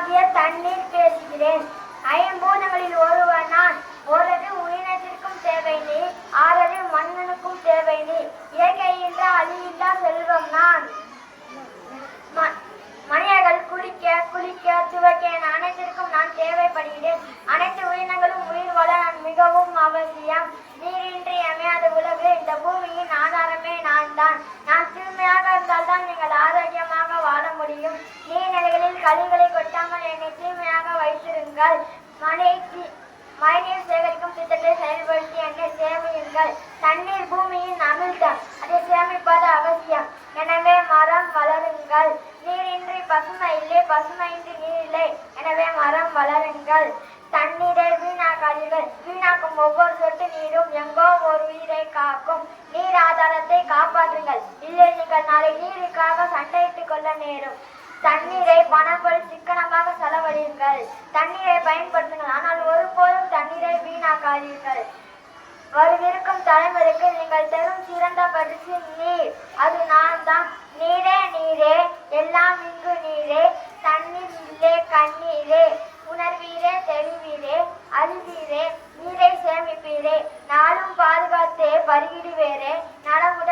ஆகிய தண்ணீர் பேசுகிறேன். ஐம்பூதங்களில் ஒருவன் நான் ஓரது உயிரினத்திற்கும் தேவை நீ ஆறது மன்னனுக்கும் தேவை நீ. இயற்கை இயற்கையில்லா அழியில்லா செல்வம் நான். ம- மனிதர்கள் குளிக்க குளிக்க துவைக்க என அனைத்திற்கும் நான் தேவைப்படுகிறேன். அனைத்து உயிரினங்களும் உயிர் வாழ நான் மிகவும் அவசியம். நீரின்றி அமையாத உலகு இந்த பூமியின் ஆதாரமே நான் தான் நான் தூய்மையாக இருந்தால்தான் நீங்கள் ஆரோக்கியமாக வாழ முடியும். நீர்நிலைகளில் கழிவுகளை என்னை தூய்மையாக வைத்திருங்கள். மழைக்கு மழைநீர் சேகரிக்கும் திட்டத்தை செயல்படுத்தி என்னை சேமியுங்கள். தண்ணீர் பூமியின் அமிழ்தம் அதை சேமிப்பது அவசியம். எனவே மரம் வளருங்கள். நீரின்றி பசுமை இல்லை பசுமையின்றி நீர் இல்லை. எனவே மரம் வளருங்கள். தண்ணீரை வீணாக்காதீர்கள். வீணாக்கும் ஒவ்வொரு சொட்டு நீரும் எங்கோ ஒரு உயிரை காக்கும். நீர் ஆதாரத்தை காப்பாற்றுங்கள். இல்லை நீங்கள் நாளை நீருக்காக சண்டையிட்டுக் கொள்ள நேரும். தண்ணீரை பணம் போல் சிக்கனமாக விடாதீர்கள் தண்ணீரை பயன்படுத்துங்கள். ஆனால் ஒருபோதும் தண்ணீரை வீணாக்காதீர்கள். வரவிருக்கும் தலைமுறைக்கு நீங்கள் தரும் சிறந்த பரிசு நீர். அது நான் தான் நீரே நீரே. எல்லாம் இங்கு நீரே. தண்ணீர் இல்லே கண்ணீரே. உணர்வீரே தெளிவீரே. அறிவீரே. நீரை சேமிப்பீரே. நாளும் பாதுகாத்தே பருகிடுவேரே. நலமுடன்